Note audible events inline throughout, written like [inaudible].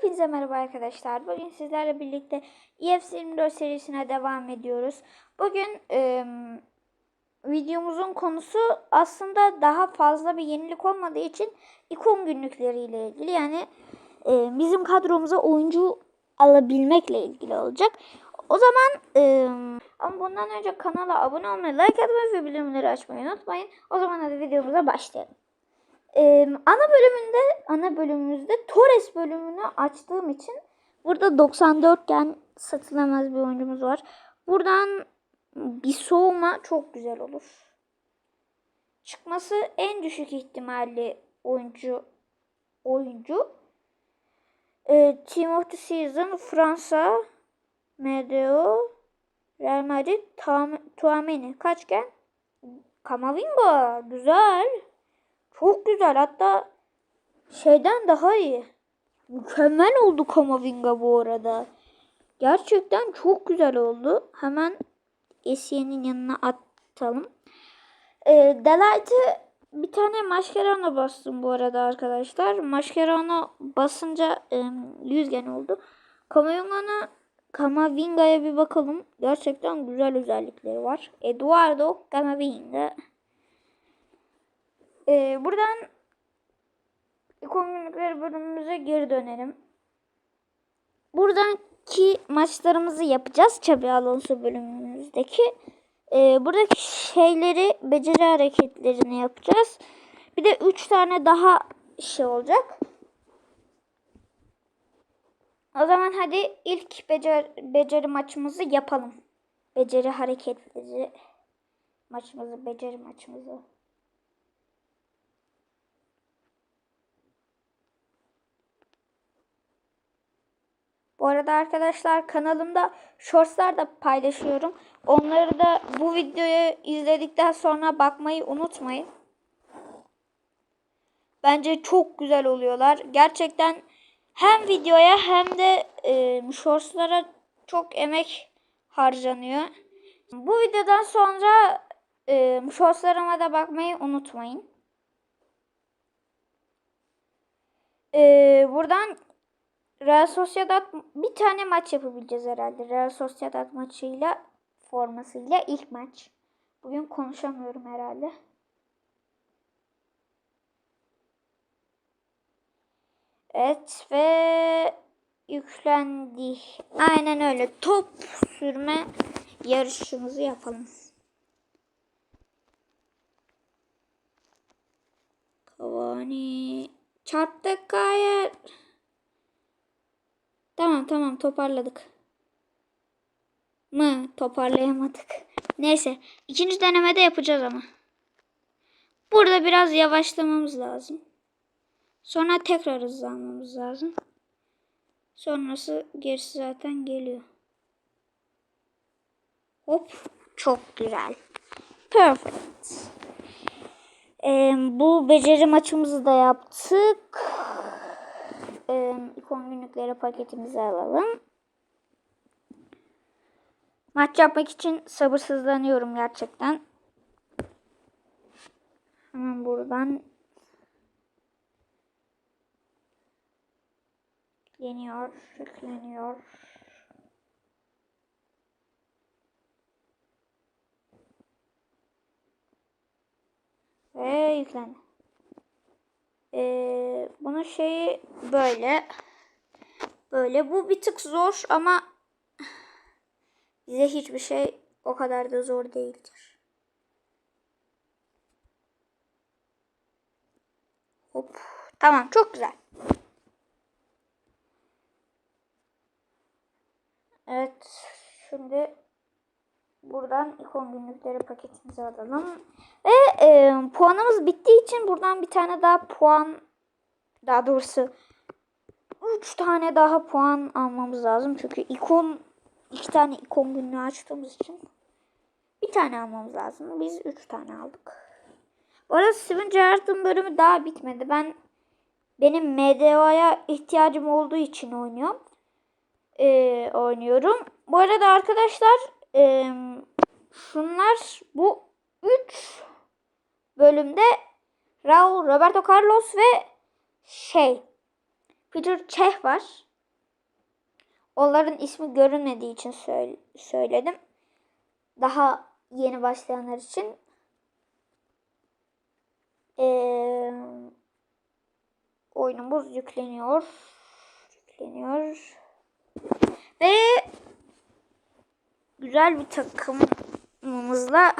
Hepinize merhaba arkadaşlar. Bugün sizlerle birlikte EFC 24 serisine devam ediyoruz. Bugün e, videomuzun konusu aslında daha fazla bir yenilik olmadığı için ikon günlükleriyle ilgili. Yani e, bizim kadromuza oyuncu alabilmekle ilgili olacak. O zaman e, ama bundan önce kanala abone olmayı, like atmayı ve bildirimleri açmayı unutmayın. O zaman hadi videomuza başlayalım. Ee, ana bölümünde ana bölümümüzde Torres bölümünü açtığım için burada 94 gen satılamaz bir oyuncumuz var. Buradan bir soğuma çok güzel olur. Çıkması en düşük ihtimalli oyuncu oyuncu. Ee, Team of the Season Fransa MDO Real Madrid Tuameni kaç gen? Kamavinga güzel. Çok güzel. Hatta şeyden daha iyi. Mükemmel oldu Kamavinga bu arada. Gerçekten çok güzel oldu. Hemen Esiye'nin yanına atalım. E, Delight'ı bir tane Mascherano bastım bu arada arkadaşlar. Mascherano basınca e, 100 gen oldu. Kamavinga'na Kamavinga'ya bir bakalım. Gerçekten güzel özellikleri var. Eduardo Kamavinga. Ee, buradan ikon günlükleri bölümümüze geri dönelim. Buradaki maçlarımızı yapacağız. Çabi Alonso bölümümüzdeki. Ee, buradaki şeyleri, beceri hareketlerini yapacağız. Bir de 3 tane daha şey olacak. O zaman hadi ilk beceri, beceri maçımızı yapalım. Beceri hareketleri maçımızı, beceri maçımızı. Bu arada arkadaşlar kanalımda shortslar da paylaşıyorum. Onları da bu videoyu izledikten sonra bakmayı unutmayın. Bence çok güzel oluyorlar. Gerçekten hem videoya hem de e, shortslara çok emek harcanıyor. Bu videodan sonra e, shortslarıma da bakmayı unutmayın. E, buradan Real Sociedad bir tane maç yapabileceğiz herhalde. Real Sociedad maçıyla formasıyla ilk maç. Bugün konuşamıyorum herhalde. Evet ve yüklendi. Aynen öyle. Top sürme yarışımızı yapalım. Cavani çarptık hayır. Tamam tamam toparladık. Mı toparlayamadık. Neyse ikinci denemede yapacağız ama. Burada biraz yavaşlamamız lazım. Sonra tekrar hızlanmamız lazım. Sonrası gerisi zaten geliyor. Hop çok güzel. Perfect. Ee, bu beceri maçımızı da yaptık e, ikon günlükleri paketimizi alalım. Maç yapmak için sabırsızlanıyorum gerçekten. Hemen buradan yükleniyor, yükleniyor. Ve yüklendi. Ee, bunun şeyi böyle. Böyle. Bu bir tık zor ama bize hiçbir şey o kadar da zor değildir. Hop. Tamam çok güzel. Evet. Şimdi buradan ikon günlükleri paketimizi alalım. Ve e, puanımız bittiği için buradan bir tane daha puan daha doğrusu 3 tane daha puan almamız lazım. Çünkü ikon iki tane ikon günlüğü açtığımız için bir tane almamız lazım. Biz 3 tane aldık. Bu arada Steven Gerrard'ın bölümü daha bitmedi. Ben benim MDO'ya ihtiyacım olduğu için oynuyorum. Ee, oynuyorum. Bu arada arkadaşlar e, şunlar bu 3 bölümde Raul, Roberto Carlos ve şey Peter Cech var. Onların ismi görünmediği için söyle- söyledim. Daha yeni başlayanlar için. Ee, oyunumuz yükleniyor. Yükleniyor. Ve güzel bir takımımızla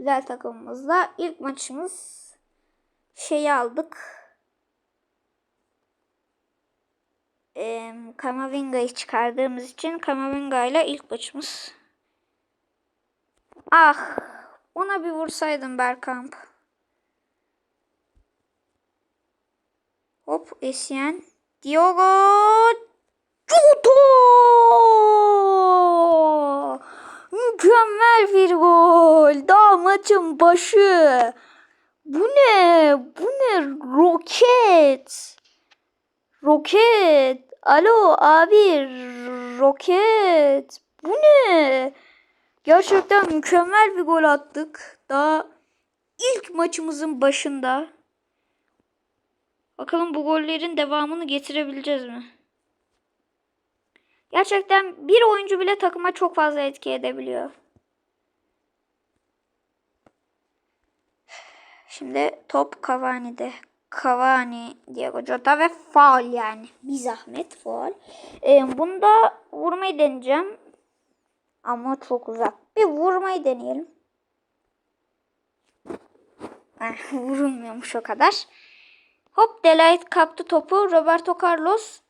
güzel takımımızla ilk maçımız şeyi aldık. Ee, Kamavinga'yı çıkardığımız için Kamavinga ile ilk maçımız. Ah! Ona bir vursaydım Berkamp. Hop Esyen. Diogo Jota! Mükemmel bir gol. Daha maçın başı. Bu ne? Bu ne? Roket. Roket. Alo abi. Roket. Bu ne? Gerçekten mükemmel bir gol attık. Daha ilk maçımızın başında. Bakalım bu gollerin devamını getirebileceğiz mi? Gerçekten bir oyuncu bile takıma çok fazla etki edebiliyor. Şimdi top Cavani'de. Cavani, Diego Jota ve faul yani. Bir zahmet faul. Ee, bunda vurmayı deneyeceğim. Ama çok uzak. Bir vurmayı deneyelim. [laughs] Vurulmuyormuş o kadar. Hop Delight kaptı topu. Roberto Carlos.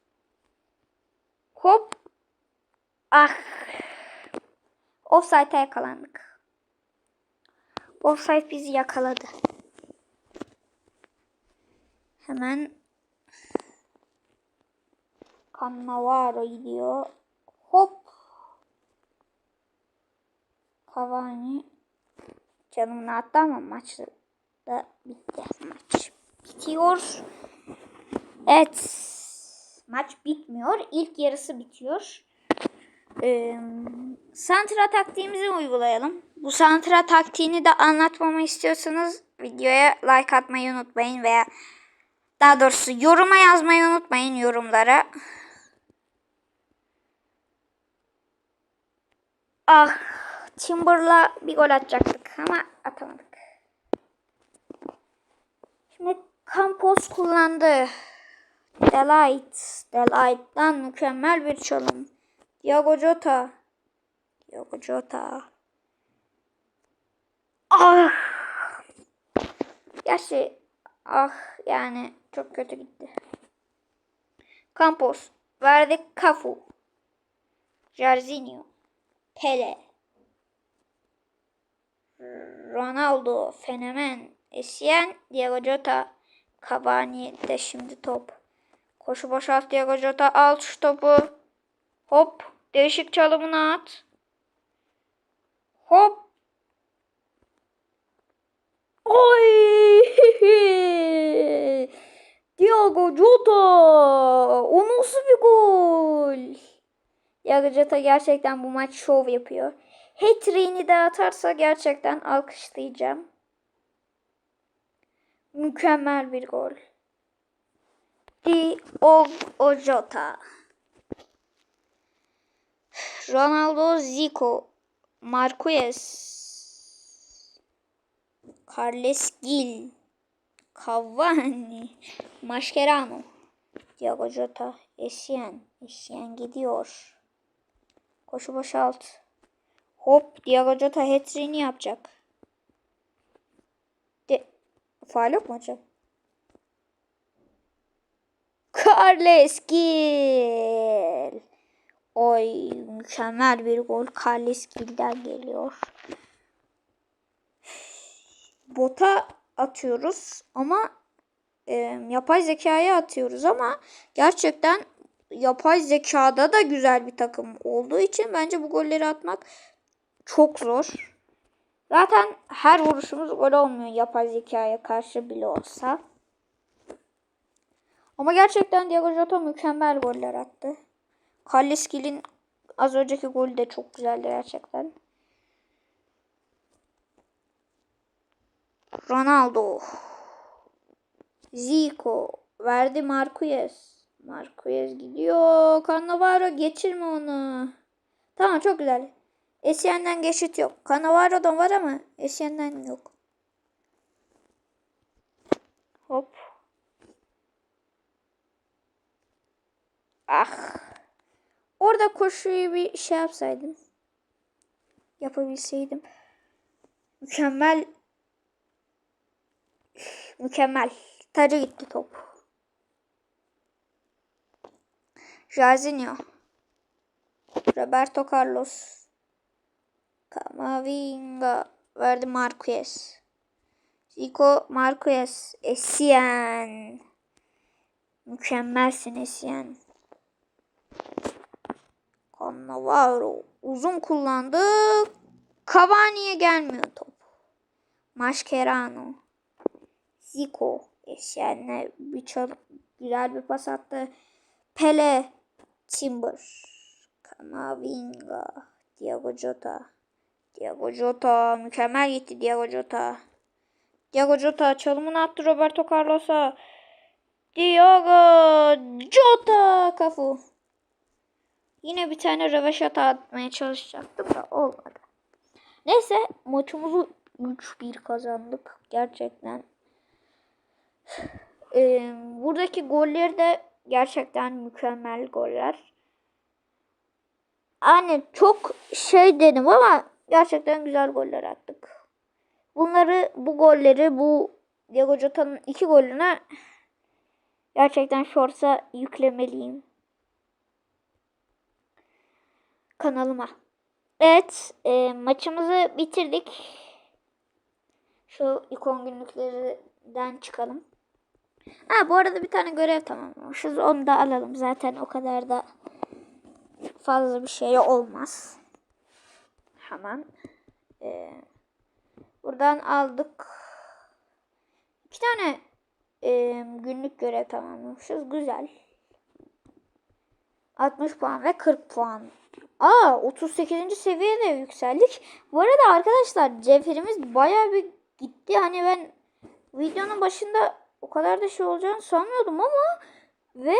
Hop. Ah. Offside'a yakalandık. Offside bizi yakaladı. Hemen Cannavaro gidiyor. Hop. Cavani canımını attı ama maç da bitti. Maç bitiyor. Evet. Maç bitmiyor. İlk yarısı bitiyor. Ee, santra taktiğimizi uygulayalım. Bu santra taktiğini de anlatmamı istiyorsanız videoya like atmayı unutmayın veya daha doğrusu yoruma yazmayı unutmayın yorumlara. Ah Timber'la bir gol atacaktık ama atamadık. Şimdi Campos kullandı. Delight. Delight'tan mükemmel bir çalım. Diego Jota. Diego Jota. Ah. Gerçi ah yani çok kötü gitti. Campos. Verdi Cafu. Jarzinho. Pele. Ronaldo. Fenomen. Essien. Diego Jota. Cavani de şimdi top. Koşu boşalt Diego Jota. Al şu topu. Hop. Değişik çalımını at. Hop. Oy! [laughs] Diego Jota! O nasıl bir gol? Diego Jota gerçekten bu maç şov yapıyor. Hat-trick'ini de atarsa gerçekten alkışlayacağım. Mükemmel bir gol. Diogo Jota. Ronaldo Zico. Marquez. Carles Gil. Cavani. Mascherano. Diego Jota. Essien. Essien gidiyor. Koşu boşalt. Hop Diego Jota hat-trick'ini yapacak. De Faal yok mu hocam? Carles Gil. Oy mükemmel bir gol Carles Gil'den geliyor. Bota atıyoruz ama e, yapay zekaya atıyoruz ama gerçekten yapay zekada da güzel bir takım olduğu için bence bu golleri atmak çok zor. Zaten her vuruşumuz gol olmuyor yapay zekaya karşı bile olsa. Ama gerçekten Diego Jota mükemmel goller attı. Kalleskil'in az önceki golü de çok güzeldi gerçekten. Ronaldo. Zico. Verdi Marquez. Marquez gidiyor. Cannavaro geçirme onu. Tamam çok güzel. Esiyen'den geçit yok. Cannavaro'dan var ama Esiyen'den yok. Hop. Ah. Orada koşuyu bir şey yapsaydım. Yapabilseydim. Mükemmel. Mükemmel. Tacı gitti top. Jairzinho. Roberto Carlos. Camavinga. Verdi Marquez. Zico Marquez. Essien. Mükemmelsin Essien. Cannavaro. Uzun kullandı. Cavani'ye gelmiyor top. Mascherano. Zico. Eşyen'le bir çal güzel bir pas attı. Pele. Timber. Camavinga. Diego Jota. Diego Jota. Mükemmel gitti Diego Jota. Diego Jota çalımını attı Roberto Carlos'a. Diego Jota kafu. Yine bir tane röveşata atmaya çalışacaktım da olmadı. Neyse maçımızı 3-1 kazandık. Gerçekten. [sighs] Ee, buradaki golleri de gerçekten mükemmel goller. Hani çok şey dedim ama gerçekten güzel goller attık. Bunları bu golleri bu Diego Jota'nın iki golüne gerçekten Shorts'a yüklemeliyim. Kanalıma. Evet e, maçımızı bitirdik. Şu ikon günlüklerden çıkalım. Ha bu arada bir tane görev tamamlamışız. Onu da alalım. Zaten o kadar da fazla bir şey olmaz. Hemen. Ee, buradan aldık. İki tane e, günlük görev tamamlamışız. Güzel. 60 puan ve 40 puan. Aa 38. seviyede yükseldik. Bu arada arkadaşlar cevherimiz baya bir gitti. Hani ben videonun başında o kadar da şey olacağını sanmıyordum ama ve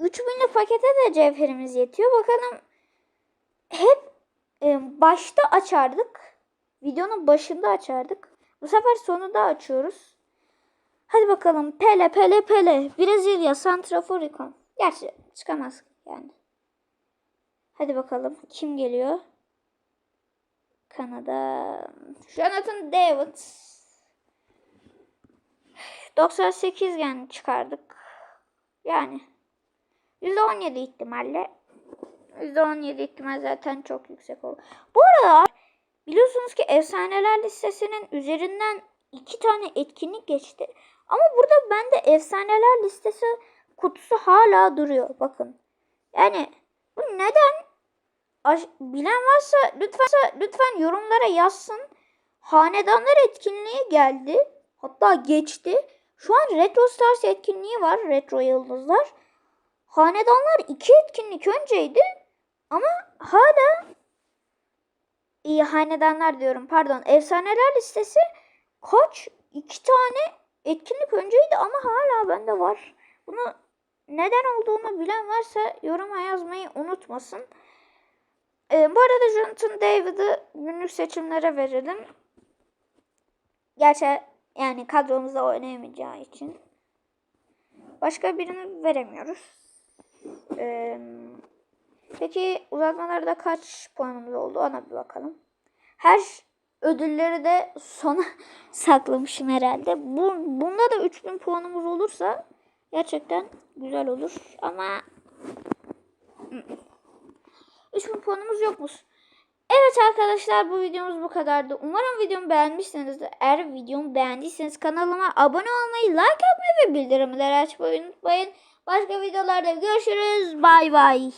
3000'lik pakete de cevherimiz yetiyor. Bakalım hep e, başta açardık. Videonun başında açardık. Bu sefer sonunda açıyoruz. Hadi bakalım Pele Pele Pele Brezilya Santrafor ikon. Gerçi çıkamaz yani. Hadi bakalım kim geliyor? Kanada. Jonathan David. 98 yani çıkardık. Yani %17 ihtimalle. %17 ihtimal zaten çok yüksek olur. Bu arada biliyorsunuz ki efsaneler listesinin üzerinden iki tane etkinlik geçti. Ama burada bende efsaneler listesi kutusu hala duruyor. Bakın. Yani bu neden? Bilen varsa lütfen lütfen yorumlara yazsın. Hanedanlar etkinliği geldi. Hatta geçti. Şu an Retro Stars etkinliği var. Retro Yıldızlar. Hanedanlar iki etkinlik önceydi. Ama hala iyi hanedanlar diyorum pardon. Efsaneler listesi kaç? iki tane etkinlik önceydi ama hala bende var. Bunu neden olduğunu bilen varsa yoruma yazmayı unutmasın. Ee, bu arada Jonathan David'ı günlük seçimlere verelim. Gerçi yani kadromuzda oynayamayacağı için. Başka birini veremiyoruz. Ee, peki uzatmalarda kaç puanımız oldu ona bir bakalım. Her ödülleri de sona [laughs] saklamışım herhalde. Bu, bunda da 3000 puanımız olursa gerçekten güzel olur. Ama 3000 puanımız yokmuş. Evet arkadaşlar bu videomuz bu kadardı. Umarım videomu beğenmişsinizdir. Eğer videomu beğendiyseniz kanalıma abone olmayı, like atmayı ve bildirimleri açmayı unutmayın. Başka videolarda görüşürüz. Bay bay.